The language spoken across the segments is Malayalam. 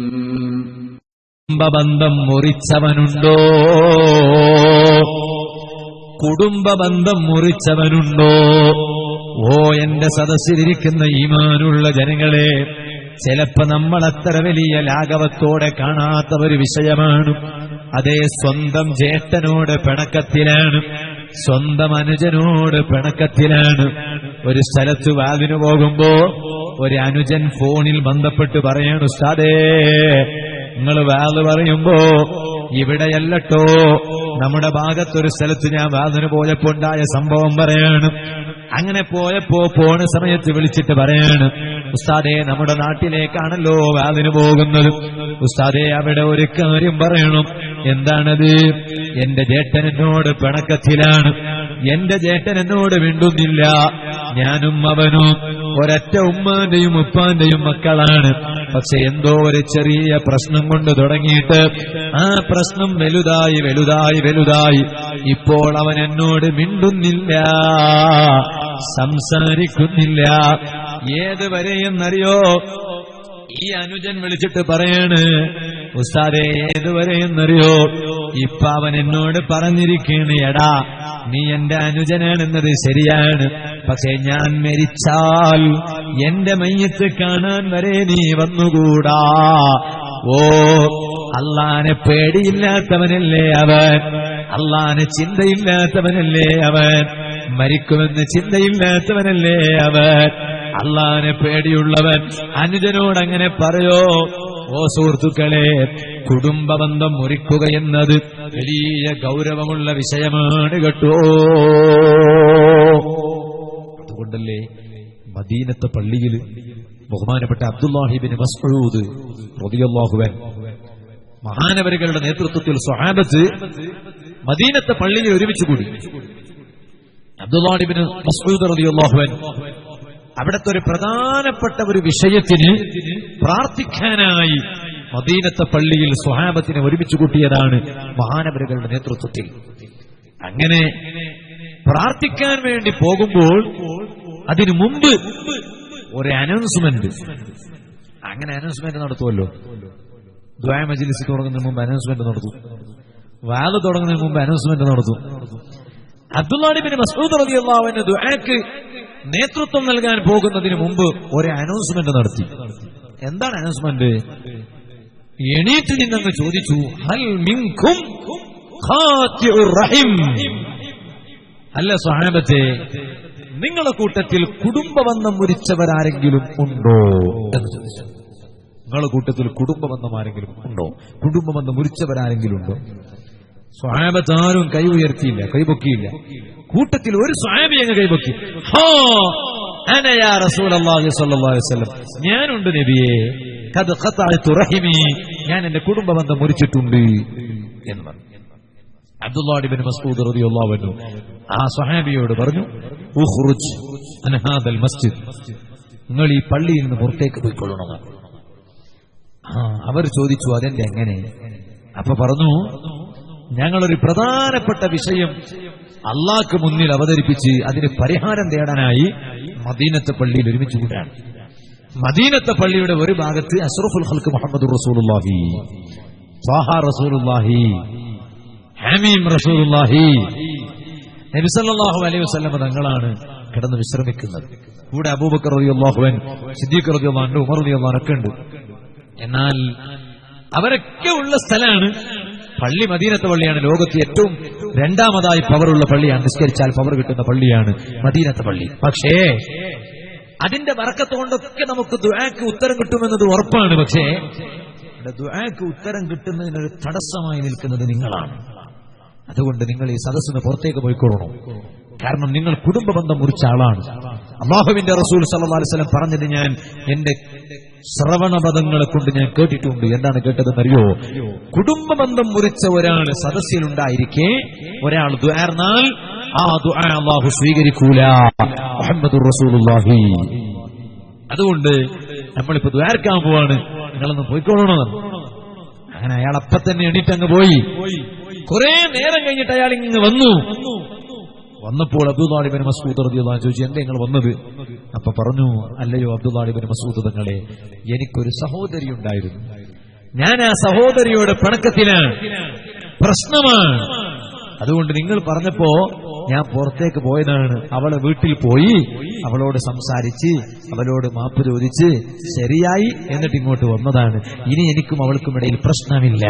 കുടുംബബന്ധം മുറിച്ചവനുണ്ടോ? കുടുംബബന്ധം മുറിച്ചവനുണ്ടോ? ഓ എന്റെ സദസ്സിലിരിക്കുന്ന ഈമാനുള്ള ജനങ്ങളെ ചിലപ്പോ നമ്മൾ അത്ര വലിയ ലാഘവത്തോടെ കാണാത്ത ഒരു വിഷയമാണ്. അതേ സ്വന്തം ജ്യേഷ്ഠനോട് പിണക്കത്തിലാണ് സ്വന്തം അനുജനോട് പിണക്കത്തിലാണ്. ഒരു സ്ഥലത്ത് വാതിനു പോകുമ്പോ ഒരു അനുജൻ ഫോണിൽ ബന്ധപ്പെട്ട് പറയാണ് ഉസ്താദേ നിങ്ങൾ വാത് പറയുമ്പോ ഇവിടെയല്ലട്ടോ. നമ്മുടെ ഭാഗത്തൊരു സ്ഥലത്ത് ഞാൻ വാതിന് പോയപ്പോ ഉണ്ടായ സംഭവം പറയാണ്. അങ്ങനെ പോയപ്പോ പോണ സമയത്ത് വിളിച്ചിട്ട് പറയാണ് ഉസ്താദെ നമ്മുടെ നാട്ടിലേക്കാണല്ലോ വാതിന് പോകുന്നത്. ഉസ്താദെ അവിടെ ഒരു കാര്യം പറയണം. എന്താണത്? എന്റെ ജേട്ടൻ എന്നോട് പിണക്കത്തിലാണ്. എന്റെ ജേട്ടൻ എന്നോട് മിണ്ടുന്നില്ല. ഞാനും അവനും ഒരൊറ്റ ഉമ്മാന്റെയും ഉപ്പാന്റെയും മക്കളാണ്. പക്ഷെ എന്തോ ഒരു ചെറിയ പ്രശ്നം കൊണ്ട് തുടങ്ങിയിട്ട് ആ പ്രശ്നം വലുതായി വലുതായി വലുതായി. ഇപ്പോൾ അവൻ എന്നോട് മിണ്ടുന്നില്ല സംസാരിക്കുന്നില്ല. ഏത് വരെയെന്നറിയോ? ഈ അനുജൻ വിളിച്ചിട്ട് പറയാണ് ഉസ്താദെ ഏതുവരെയെന്നറിയോ ഇപ്പൊ അവൻ എന്നോട് പറഞ്ഞിരിക്കുകയാണ് എടാ നീ എന്റെ അനുജനാണെന്നത് ശരിയാണ്. പക്ഷെ ഞാൻ മരിച്ചാൽ എന്റെ മയ്യത്ത് കാണാൻ വരെ നീ വന്നുകൂടാ. ഓ അള്ളാനെ പേടിയില്ലാത്തവനല്ലേ അവൻ? അള്ളാനെ ചിന്തയില്ലാത്തവനല്ലേ അവൻ? മരിക്കുമെന്ന് ചിന്തയില്ലാത്തവനല്ലേ അവൻ? അള്ളാനെ പേടിയുള്ളവൻ അനുജനോട് അങ്ങനെ പറയോ? ഓ സുഹൃത്തുക്കളെ കുടുംബബന്ധം മുറിക്കുക എന്നത് വലിയ ഗൗരവമുള്ള വിഷയമാണ് കേട്ടോ. അതുകൊണ്ടല്ലേ മദീനത്തെ പള്ളിയിൽ ബഹുമാനപ്പെട്ട അബ്ദുല്ലാഹിബിൻ മസ്ഊദ് റളിയല്ലാഹുവൻ മഹാനവരുകളുടെ നേതൃത്വത്തിൽ സ്വഹാബത്ത് മദീനത്തെ പള്ളിയിൽ ഒരുമിച്ച് കൂടി. അബ്ദുല്ലാഹിബിൻ മസ്ഊദ് റളിയല്ലാഹുവൻ അവിടുത്തെ ഒരു പ്രധാനപ്പെട്ട ഒരു വിഷയത്തിന് പ്രാർത്ഥിക്കാനായി മദീനത്തെ പള്ളിയിൽ സ്വഹാബത്തിനെ ഒരുമിച്ച് കൂട്ടിയതാണ് മഹാനവരുകളുടെ നേതൃത്വത്തിൽ. അങ്ങനെ പ്രാർത്ഥിക്കാൻ വേണ്ടി പോകുമ്പോൾ അതിനു മുമ്പ് ഒരു അനൗൺസ്മെന്റ് അങ്ങനെ അനൗൺസ്മെന്റ് നടത്തുമല്ലോ ദ്വായ മജിലിസ് തുടങ്ങുന്നതിന് മുമ്പ് അനൗൺസ്മെന്റ് നടത്തും. വാൽ തുടങ്ങുന്നതിന് മുമ്പ് അനൗൺസ്മെന്റ് നടത്തും. അബ്ദുല്ലാഡിബിന് മസൂദ് റബി റളിയല്ലാഹുവിന്റെ ദുആക്ക് നേതൃത്വം നൽകാൻ പോകുന്നതിന് മുമ്പ് ഒരു അനൗൺസ്മെന്റ് നടത്തി. എന്താണ് അനൗൺസ്മെന്റ് എണീറ്റ് നിന്നങ്ങ് ചോദിച്ചു ഹൽ അല്ല സ്വഹാബത്തെ നിങ്ങളെ കൂട്ടത്തിൽ കുടുംബബന്ധം മുരിച്ചവരാരെങ്കിലും ഉണ്ടോ എന്ന് ചോദിച്ചു. നിങ്ങളുടെ കൂട്ടത്തിൽ കുടുംബബന്ധം ആരെങ്കിലും ഉണ്ടോ? കുടുംബബന്ധം മുരിച്ചവരാരെങ്കിലും ഉണ്ടോ? സ്വാബത്ത് കൈ ഉയർത്തിയില്ല കൈപൊക്കിയില്ല കൂട്ടത്തിൽ ഒരു സ്വാബി അങ്ങ് കൈപൊക്കി ഹോ വസല്ലം. ഞാനുണ്ട് നബിയെ. ഖതഅതു ഞാൻ എന്റെ കുടുംബബന്ധം മുറിച്ചിട്ടുണ്ട് എന്ന് പറഞ്ഞു. അബ്ദുല്ലാഹിബിൻ മസ്ഊദ് റളിയല്ലാഹു അൻഹു ആ സ്വഹാബിയോട് പറഞ്ഞു മസ്ജിദ്. നിങ്ങൾ ഈ പള്ളിയിൽ നിന്ന് പുറത്തേക്ക് പോയിക്കൊള്ളണം. അവർ ചോദിച്ചു അതെന്റെ എങ്ങനെ? അപ്പൊ പറഞ്ഞു ഞങ്ങളൊരു പ്രധാനപ്പെട്ട വിഷയം അള്ളാഹ്ക്ക് മുന്നിൽ അവതരിപ്പിച്ച് അതിന് പരിഹാരം തേടാനായി മദീനത്തെ പള്ളിയിൽ ഒരുമിച്ച് കൂടാണ് മദീനത്തെ പള്ളിയുടെ ഒരു ഭാഗത്ത് അഷ്റഫുൽ ഹൽക്ക് മുഹമ്മദ് റസൂലുള്ളാഹി ഹാമീം റസൂലുള്ളാഹി. നബി സല്ലല്ലാഹു അലൈഹി വസ്ലമ തങ്ങളാണ് കിടന്ന് വിശ്രമിക്കുന്നത്. കൂടെ അബൂബക്കർ റളിയല്ലാഹുവൻ സിദ്ദീഖ് റളിയല്ലാഹു ഉമർ ഒക്കെ ഉണ്ട്. എന്നാൽ അവരൊക്കെ ഉള്ള സ്ഥലമാണ് പള്ളി മദീനത്തെ പള്ളിയാണ് ലോകത്ത് ഏറ്റവും രണ്ടാമതായി പവറുള്ള പള്ളിയാണ് നിസ്കരിച്ചാൽ പവർ കിട്ടുന്ന പള്ളിയാണ് മദീനത്തെ പള്ളി. പക്ഷേ അതിന്റെ വറക്കത്തുകൊണ്ടൊക്കെ നമുക്ക് ദുആക്ക് ഉത്തരം കിട്ടുമെന്നത് ഉറപ്പാണ്. പക്ഷേ ദുആക്ക് ഉത്തരം കിട്ടുന്നതിനൊരു തടസ്സമായി നിൽക്കുന്നത് നിങ്ങളാണ്. അതുകൊണ്ട് നിങ്ങൾ ഈ സദസ്സിന് പുറത്തേക്ക് പോയിക്കൊള്ളണം. കാരണം നിങ്ങൾ കുടുംബ ബന്ധം മുറിച്ച ആളാണ്. അള്ളാഹുവിന്റെ റസൂൽ വസല്ലം പറഞ്ഞത് ഞാൻ എന്റെ ശ്രവണപദങ്ങളെ കൊണ്ട് ഞാൻ കേട്ടിട്ടുണ്ട്. എന്താണ് കേട്ടതെന്നറിയോ? കുടുംബ ബന്ധം മുറിച്ച ഒരാൾ സദസ്സിലുണ്ടായിരിക്കെ ഒരാൾ ദ്വാർന്നാൽ ആ ദുആ അള്ളാഹു സ്വീകരിക്കൂല. മുഹമ്മദ് അതുകൊണ്ട് നമ്മളിപ്പോ ദ്വാരക്കാൻ പോവാണ്. നിങ്ങളൊന്ന് പോയിക്കൊള്ളണം. അങ്ങനെ അയാൾ അപ്പൊ തന്നെ എണീറ്റങ്ങ് പോയി. കുറെ നേരം കഴിഞ്ഞിട്ട് അയാൾ ഇങ്ങനെ വന്നു. വന്നപ്പോൾ അബ്ദുല്ലാഹിബിൻ മസൂദ് റളിയല്ലാഹു ചോദിച്ചു എന്താ നിങ്ങൾ വന്നത്? അപ്പൊ പറഞ്ഞു അല്ലയോ അബ്ദുല്ലാഹിബിൻ മസൂദ് തങ്ങളെ എനിക്കൊരു സഹോദരി ഉണ്ടായിരുന്നു. ഞാൻ ആ സഹോദരിയോട് പിണക്കത്തിലാണ് പ്രശ്നമാണ്. അതുകൊണ്ട് നിങ്ങൾ പറഞ്ഞപ്പോ ഞാൻ പുറത്തേക്ക് പോയതാണ്. അവളെ വീട്ടിൽ പോയി അവളോട് സംസാരിച്ച് അവളോട് മാപ്പ് ചോദിച്ച് ശരിയായി എന്നിട്ട് ഇങ്ങോട്ട് വന്നതാണ്. ഇനി എനിക്കും അവൾക്കും ഇടയിൽ പ്രശ്നമില്ല.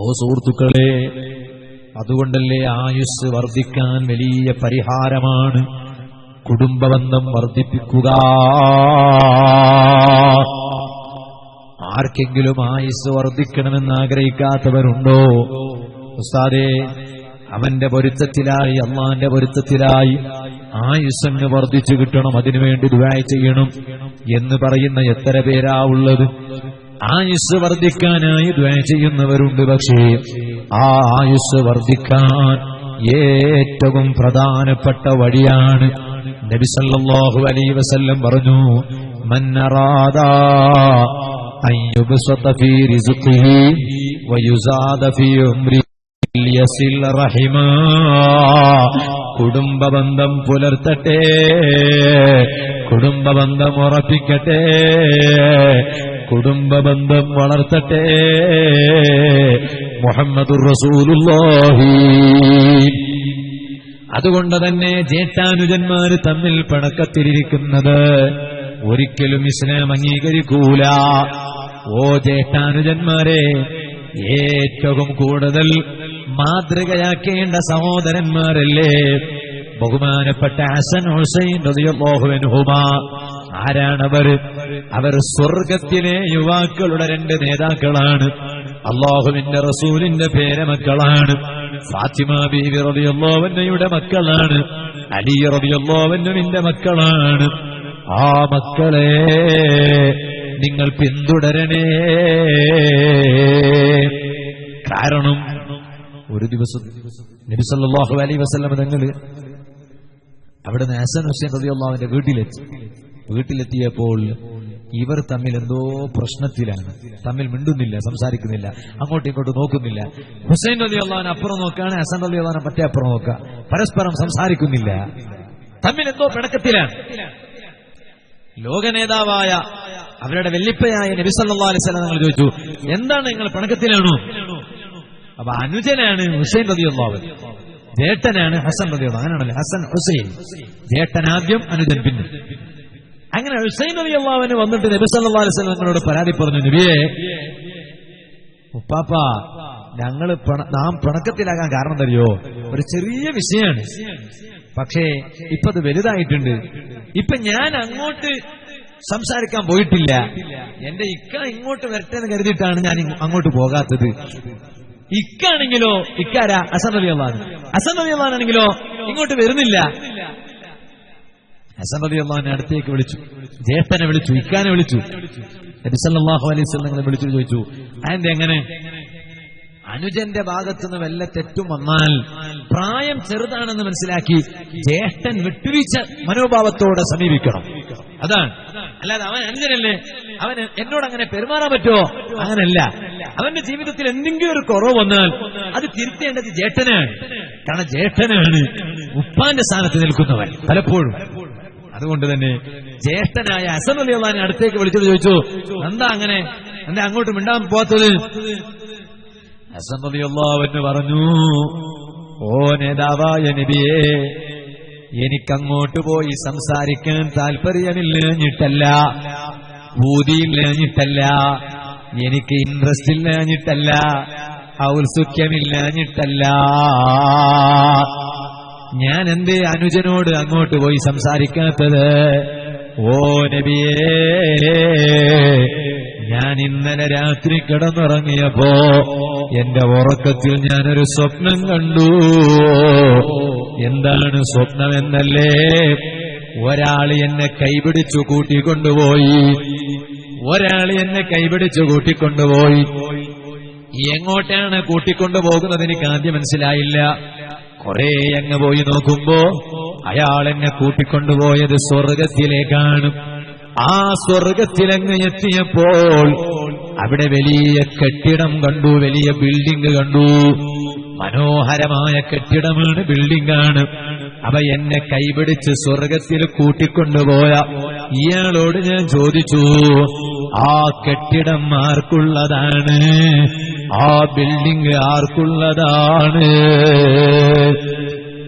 ഓ സുഹൃത്തുക്കളെ അതുകൊണ്ടല്ലേ ആയുസ് വർദ്ധിക്കാൻ വലിയ പരിഹാരമാണ്? കുടുംബബന്ധം വർദ്ധിപ്പിക്കുക. ആർക്കെങ്കിലും ആയുസ് വർദ്ധിക്കണമെന്ന് ആഗ്രഹിക്കാത്തവരുണ്ടോ? ഉസ്താദേ അവന്റെ പൊരുത്തത്തിലായി അള്ളാന്റെ പൊരുത്തത്തിലായി ആയുസങ്ങ് വർദ്ധിച്ചു കിട്ടണം അതിനുവേണ്ടി ദുബായ് ചെയ്യണം എന്ന് പറയുന്ന എത്ര പേരാ ഉള്ളത്? ആയുസ് വർദ്ധിക്കാനായി ദ്വേ ചെയ്യുന്നവരുണ്ട് പക്ഷേ ആ ആയുസ് വർദ്ധിക്കാൻ ഏറ്റവും പ്രധാനപ്പെട്ട വഴിയാണ് നബിസല്ലാഹു അലൈ വസല്ലം പറഞ്ഞു മന്നറാദാ കുടുംബബന്ധം പുലർത്തട്ടെ കുടുംബബന്ധം ഉറപ്പിക്കട്ടെ കുടുംബബന്ധം വളർത്തട്ടെ. മുഹമ്മദുർ റസൂലുള്ളാഹി. അതുകൊണ്ട് തന്നെ ജേഷ്ഠാനുജന്മാര് തമ്മിൽ പിണക്കത്തിലിരിക്കുന്നത് ഒരിക്കലും ഇസ്ലാം അംഗീകരിക്കൂല. ഓ ജേഷ്ഠാനുജന്മാരെ ഏറ്റവും കൂടുതൽ മാതൃകയാക്കേണ്ട സഹോദരന്മാരല്ലേ? ബഹുമാനപ്പെട്ട ഹസൻ ഹുസൈൻ റളിയല്ലാഹുഅൻഹുമ ആരാണവർ? അവർ സ്വർഗത്തിലെ യുവാക്കളുടെ രണ്ട് നേതാക്കളാണ്. അള്ളാഹുവിന്റെ റസൂലിന്റെ പേരമക്കളാണ്. ഫാത്തിമ ബീവി റളിയല്ലാഹുവിന്റെ മക്കളാണ്. അലി റളിയല്ലാഹുവിന്റെ മക്കളാണ്. ആ മക്കളെ നിങ്ങൾ പിന്തുടരണേ. കാരണം ഒരു ദിവസം നബിസല്ലാഹു അലൈഹി വസല്ലം തങ്ങൾ അവിടെ ഹസൻ ഹുസൈൻ റളിയല്ലാഹുവിന്റെ വീട്ടിലെത്തി. വീട്ടിലെത്തിയപ്പോൾ ഇവർ തമ്മിൽ എന്തോ പ്രശ്നത്തിലാണ്. തമ്മിൽ മിണ്ടുന്നില്ല സംസാരിക്കുന്നില്ല അങ്ങോട്ടും ഇങ്ങോട്ടും നോക്കുന്നില്ല. ഹുസൈൻ അലി അള്ളഹാൻ അപ്പുറം നോക്കാണ് ഹസൻ അലി അള്ളഹാൻ മറ്റേ അപ്പുറം നോക്കുക പരസ്പരം സംസാരിക്കുന്നില്ല. തമ്മിൽ എന്തോ പിണക്കത്തിലാണ്. ലോക നേതാവായ അവരുടെ വെല്ലിപ്പയായ നബി സല്ലല്ലാഹു അലൈഹി വസല്ലം നിങ്ങൾ ചോദിച്ചു എന്താണ് നിങ്ങൾ പിണക്കത്തിലാണോ? അപ്പൊ അനുജനാണ് ഹുസൈൻ റളിയല്ലാഹു ജേട്ടനാണ് ഹസൻ റളിയല്ലാഹു അങ്ങനെയാണല്ലോ. ഹസൻ ഹുസൈൻ. ജേട്ടൻ ആദ്യം അനുജൻ പിന്നെ. അങ്ങനെ ഹുസൈൻ അലി അള്ളാവിന് വന്നിട്ട് നബി സല്ലല്ലാഹു അലൈഹി നിങ്ങളോട് പരാതി പറഞ്ഞു നബിയെ ഉപ്പാപ്പ ഞങ്ങൾ നാം പിണക്കത്തിലാകാൻ കാരണം തരുമോ ഒരു ചെറിയ വിഷയമാണ് പക്ഷേ ഇപ്പൊ അത് വലുതായിട്ടുണ്ട്. ഇപ്പൊ ഞാൻ അങ്ങോട്ട് സംസാരിക്കാൻ പോയിട്ടില്ല. എന്റെ ഇക്ക ഇങ്ങോട്ട് വരട്ടെ എന്ന് കരുതിയിട്ടാണ് ഞാൻ അങ്ങോട്ട് പോകാത്തത്. ഇക്കാണെങ്കിലോ ഇക്കാര അസൻ റബിയുള്ളാണെങ്കിലോ ഇങ്ങോട്ട് വരുന്നില്ല. ഹസൻ റബി അള്ളാഹിനെ അടുത്തേക്ക് വിളിച്ചു. ജേഷ്ഠനെ വിളിച്ചു ഇക്കാനെ വിളിച്ചു. നബിസല്ലാഹു അലൈഹി സ്വലങ്ങളെ വിളിച്ചു ചോദിച്ചു അതിന്റെ എങ്ങനെ അനുജന്റെ ഭാഗത്തുനിന്ന് വല്ല തെറ്റും വന്നാൽ പ്രായം ചെറുതാണെന്ന് മനസ്സിലാക്കി ജ്യേഷ്ഠൻ വിട്ടുവീച്ച മനോഭാവത്തോടെ സമീപിക്കണം. അതാണ്. അല്ലാതെ അവൻ അനുജനല്ലേ? അവൻ എന്നോട് അങ്ങനെ പെരുമാറാൻ പറ്റുമോ? അങ്ങനല്ല. അവന്റെ ജീവിതത്തിൽ എന്തെങ്കിലും ഒരു കുറവ് വന്നാൽ അത് തിരുത്തേണ്ടത് ജ്യേഷ്ഠനാണ് കാരണം ജ്യേഷ്ഠനാണ് ഉപ്പാന്റെ സ്ഥാനത്ത് നിൽക്കുന്നവൻ പലപ്പോഴും. അതുകൊണ്ട് തന്നെ ജ്യേഷ്ഠനായ അസൻ അടുത്തേക്ക് വിളിച്ചിട്ട് ചോദിച്ചു എന്താ അങ്ങനെ? എന്താ അങ്ങോട്ട് മിണ്ടാൻ പോകത്തത് ഹസൻ അലി പറഞ്ഞു ഓ നേതാവായ എനിക്കങ്ങോട്ട് പോയി സംസാരിക്കാൻ താല്പര്യമില്ലഞ്ഞിട്ടല്ല ഭൂതിയില്ലഞ്ഞിട്ടല്ല എനിക്ക് ഇൻട്രസ്റ്റ് ഇല്ലഞ്ഞിട്ടല്ല ഔത്സുഖ്യമില്ലഞ്ഞിട്ടല്ല ഞാൻ എന്റെ അനുജനോട് അങ്ങോട്ട് പോയി സംസാരിക്കാത്തത്. ഓ നബിയേ ഞാൻ ഇന്നലെ രാത്രി കിടന്നുറങ്ങിയപ്പോ എന്റെ ഉറക്കത്തിൽ ഞാനൊരു സ്വപ്നം കണ്ടു. എന്താണ് സ്വപ്നമെന്നല്ലേ ഒരാൾ എന്നെ കൈപിടിച്ചു കൂട്ടിക്കൊണ്ടുപോയി. ഒരാൾ എന്നെ കൈപിടിച്ചു കൂട്ടിക്കൊണ്ടുപോയി. എങ്ങോട്ടാണ് കൂട്ടിക്കൊണ്ടുപോകുന്നത് എനിക്ക് ആദ്യം മനസ്സിലായില്ല. കുറെ അങ്ങ് പോയി നോക്കുമ്പോ അയാളെന്നെ കൂട്ടിക്കൊണ്ടുപോയത് സ്വർഗത്തിലേക്കാണ്. ആ സ്വർഗത്തിലങ്ങ് എത്തിയപ്പോൾ അവിടെ വലിയ കെട്ടിടം കണ്ടു വലിയ ബിൽഡിംഗ് കണ്ടു. മനോഹരമായ കെട്ടിടമാണ് ബിൽഡിംഗാണ് അവ എന്നെ കൈപിടിച്ച് സ്വർഗത്തിൽ കൂട്ടിക്കൊണ്ടുപോയ ഇയാളോട് ഞാൻ ചോദിച്ചു ആ കെട്ടിടം ആർക്കുള്ളതാണ്? ആ ബിൽഡിംഗ് ആർക്കുള്ളതാണ്?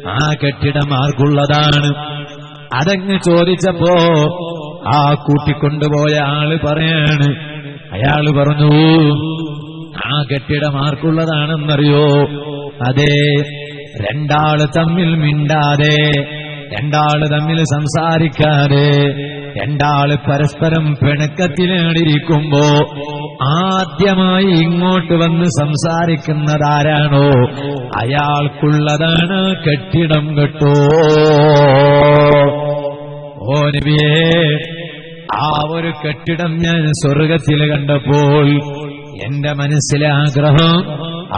ആ കെട്ടിടം ആർക്കുള്ളതാണ്? അതങ്ങ് ചോദിച്ചപ്പോ ആ കൂട്ടിക്കൊണ്ടുപോയ ആൾ പറയാണ്. അയാൾ പറഞ്ഞു ആ കെട്ടിടം ആർക്കുള്ളതാണെന്നറിയോ? അതെ രണ്ടാൾ തമ്മിൽ മിണ്ടാതെ രണ്ടാൾ തമ്മിൽ സംസാരിക്കാതെ രണ്ടാൾ പരസ്പരം പിണക്കത്തിലേടിയിരിക്കുമ്പോ ആദ്യമായി ഇങ്ങോട്ട് വന്ന് സംസാരിക്കുന്നതാരാണോ അയാൾക്കുള്ളതാണ് കെട്ടിടം കെട്ടോ. ഓ നബിയേ ആ ഒരു കെട്ടിടം ഞാൻ സ്വർഗത്തിൽ കണ്ടപ്പോൾ എന്റെ മനസ്സിലെ ആഗ്രഹം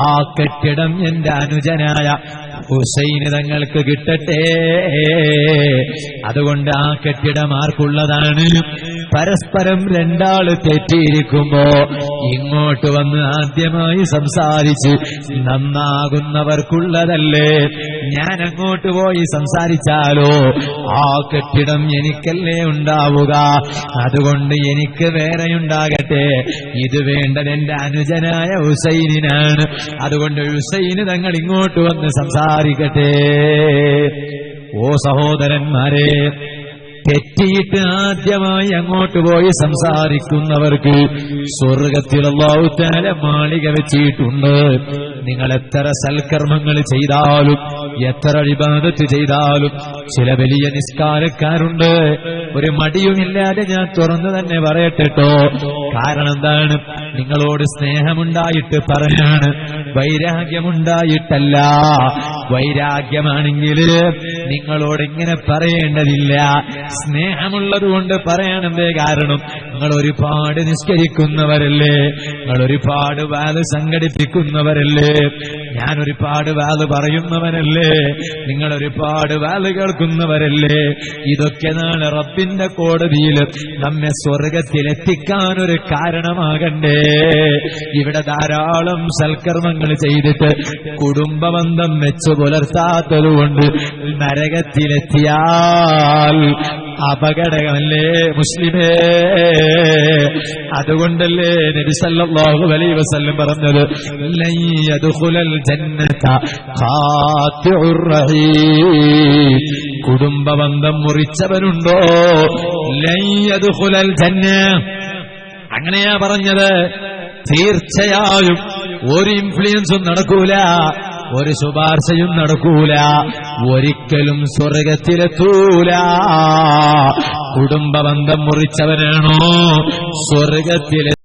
ആ കെട്ടിടം എന്റെ അനുജനായ ഹുസൈന് തങ്ങൾക്ക് കിട്ടട്ടെ. അതുകൊണ്ട് ആ കെട്ടിടം ആർക്കുള്ളതാണ് പരസ്പരം രണ്ടാൾ തെറ്റിയിരിക്കുമ്പോ ഇങ്ങോട്ട് വന്ന് ആദ്യമായി സംസാരിച്ച് നന്നാകുന്നവർക്കുള്ളതല്ലേ? ഞാൻ അങ്ങോട്ട് പോയി സംസാരിച്ചാലോ? ആ കെട്ടിടം എനിക്കല്ലേ ഉണ്ടാവുക? അതുകൊണ്ട് എനിക്ക് വേറെയുണ്ടാകട്ടെ. ഇത് വേണ്ടത് എന്റെ അനുജനായ ഹുസൈനിനാണ്. അതുകൊണ്ട് ഹുസൈന് തങ്ങൾ ഇങ്ങോട്ട് വന്ന് സംസാരിക്കട്ടെ. ഓ സഹോദരന്മാരെ തെറ്റിയിട്ട് ആദ്യമായി അങ്ങോട്ട് പോയി സംസാരിക്കുന്നവർക്ക് സ്വർഗത്തിൽ അള്ളാഹുത്താല മാളിക വെച്ചിട്ടുണ്ട്. നിങ്ങൾ എത്ര സൽക്കർമ്മങ്ങൾ ചെയ്താലും എത്ര വിവാദത്ത് ചെയ്താലും ചില വലിയ നിസ്കാരക്കാരുണ്ട്. ഒരു മടിയുമില്ലാതെ ഞാൻ തുറന്നു തന്നെ പറയട്ടെട്ടോ. കാരണം എന്താണ്? നിങ്ങളോട് സ്നേഹമുണ്ടായിട്ട് പറയാണ്. വൈരാഗ്യമുണ്ടായിട്ടല്ല. വൈരാഗ്യമാണെങ്കിൽ നിങ്ങളോട് ഇങ്ങനെ പറയേണ്ടതില്ല. സ്നേഹമുള്ളത് കൊണ്ട് പറയണമെന്തേ കാരണം? നിങ്ങൾ ഒരുപാട് നിസ്കരിക്കുന്നവരല്ലേ? നിങ്ങൾ ഒരുപാട് വാൽ സംഘടിപ്പിക്കുന്നവരല്ലേ? ഞാൻ ഒരുപാട് വാൽ പറയുന്നവനല്ലേ? നിങ്ങൾ ഒരുപാട് വാൽ കേൾക്കുന്നവരല്ലേ? ഇതൊക്കെ നാളെ റബ്ബിന്റെ കോടതിയിൽ നമ്മെ സ്വർഗത്തിലെത്തിക്കാൻ ഒരു കാരണമാകണ്ടേ. ഇവിടെ ധാരാളം സൽക്കർമ്മങ്ങൾ ചെയ്തിട്ട് കുടുംബബന്ധം വെച്ചു പുലർത്താത്തതുകൊണ്ട് നരകത്തിലെത്തിയാൽ അപകടമല്ലേ മുസ്ലിമേ? അതുകൊണ്ടല്ലേ നബിസല്ലാഹു അലൈഹി വസല്ലം പറഞ്ഞത് കുടുംബബന്ധം മുറിച്ചവനുണ്ടോ? ലൻ യദ്ഖുലൽ ജന്ന അങ്ങനെയാ പറഞ്ഞത്. തീർച്ചയായും ഒരു ഇൻഫ്ലുവൻസും നടക്കൂല. ഒരു ശുപാർശയും നടക്കൂല. ഒരിക്കലും സ്വർഗത്തിലെത്തൂല. കുടുംബബന്ധം മുറിച്ചവനാണോ സ്വർഗത്തിലെ